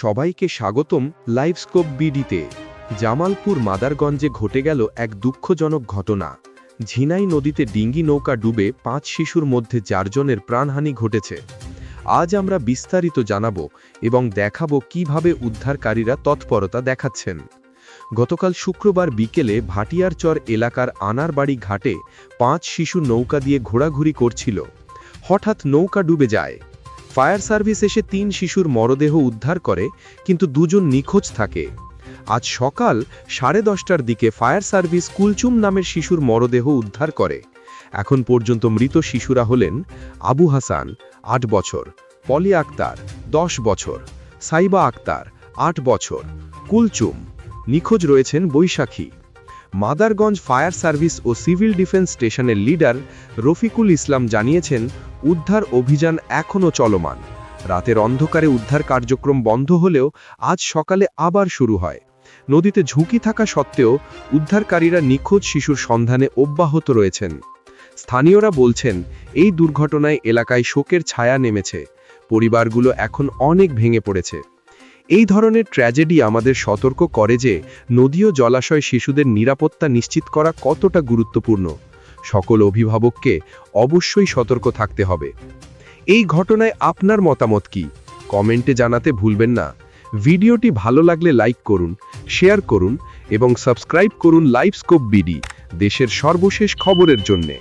সবাইকে স্বাগতম লাইভস্কোপ বিডিতে। জামালপুর মাদারগঞ্জে ঘটে গেল এক দুঃখজনক ঘটনা। ঝিনাই নদীতে ডিঙ্গি নৌকা ডুবে পাঁচ শিশুর মধ্যে চারজনের প্রাণহানি ঘটেছে। আজ আমরা বিস্তারিত জানাব এবং দেখাব কীভাবে উদ্ধারকারীরা তৎপরতা দেখাচ্ছেন। গতকাল শুক্রবার বিকেলে ভাটিয়ারচর এলাকার আনারবাড়ি ঘাটে পাঁচ শিশু নৌকা দিয়ে ঘোরাঘুরি করছিল। হঠাৎ নৌকা ডুবে যায়। ফায়ার সার্ভিস এসে তিন শিশুর মরদেহ উদ্ধার করে, কিন্তু দুজন নিখোঁজ থাকে। আজ সকাল সাড়ে দশটার দিকে ফায়ার সার্ভিস কুলচুম নামের শিশুর মরদেহ উদ্ধার করে। এখন পর্যন্ত মৃত শিশুরা হলেন আবু হাসান, আট বছর, পলি আক্তার, দশ বছর, সাইবা আক্তার, আট বছর, কুলচুম। নিখোঁজ রয়েছেন বৈশাখী। মাদারগঞ্জ ফায়ার সার্ভিস ও সিভিল ডিফেন্স স্টেশনের লিডার রফিকুল ইসলাম জানিয়েছেন, উদ্ধার অভিযান এখনও চলমান। রাতের অন্ধকারে উদ্ধার কার্যক্রম বন্ধ হলেও আজ সকালে আবার শুরু হয়। নদীতে ঝুঁকি থাকা সত্ত্বেও উদ্ধারকারীরা নিখোঁজ শিশুর সন্ধানে অব্যাহত রয়েছেন। স্থানীয়রা বলছেন, এই দুর্ঘটনায় এলাকায় শোকের ছায়া নেমেছে। পরিবারগুলো এখন অনেক ভেঙে পড়েছে। এই ধরনের ট্র্যাজেডি আমাদের সতর্ক করে যে নদী ও জলাশয় শিশুদের নিরাপত্তা নিশ্চিত করা কতটা গুরুত্বপূর্ণ। সকল অভিভাবককে অবশ্যই সতর্ক থাকতে হবে। এই ঘটনায় আপনার মতামত কি? কমেন্টে জানাতে ভুলবেন না। ভিডিওটি ভালো লাগলে লাইক করুন, শেয়ার করুন এবং সাবস্ক্রাইব করুন লাইভ স্কোপ বিডি, দেশের সর্বশেষ খবরের জন্যে।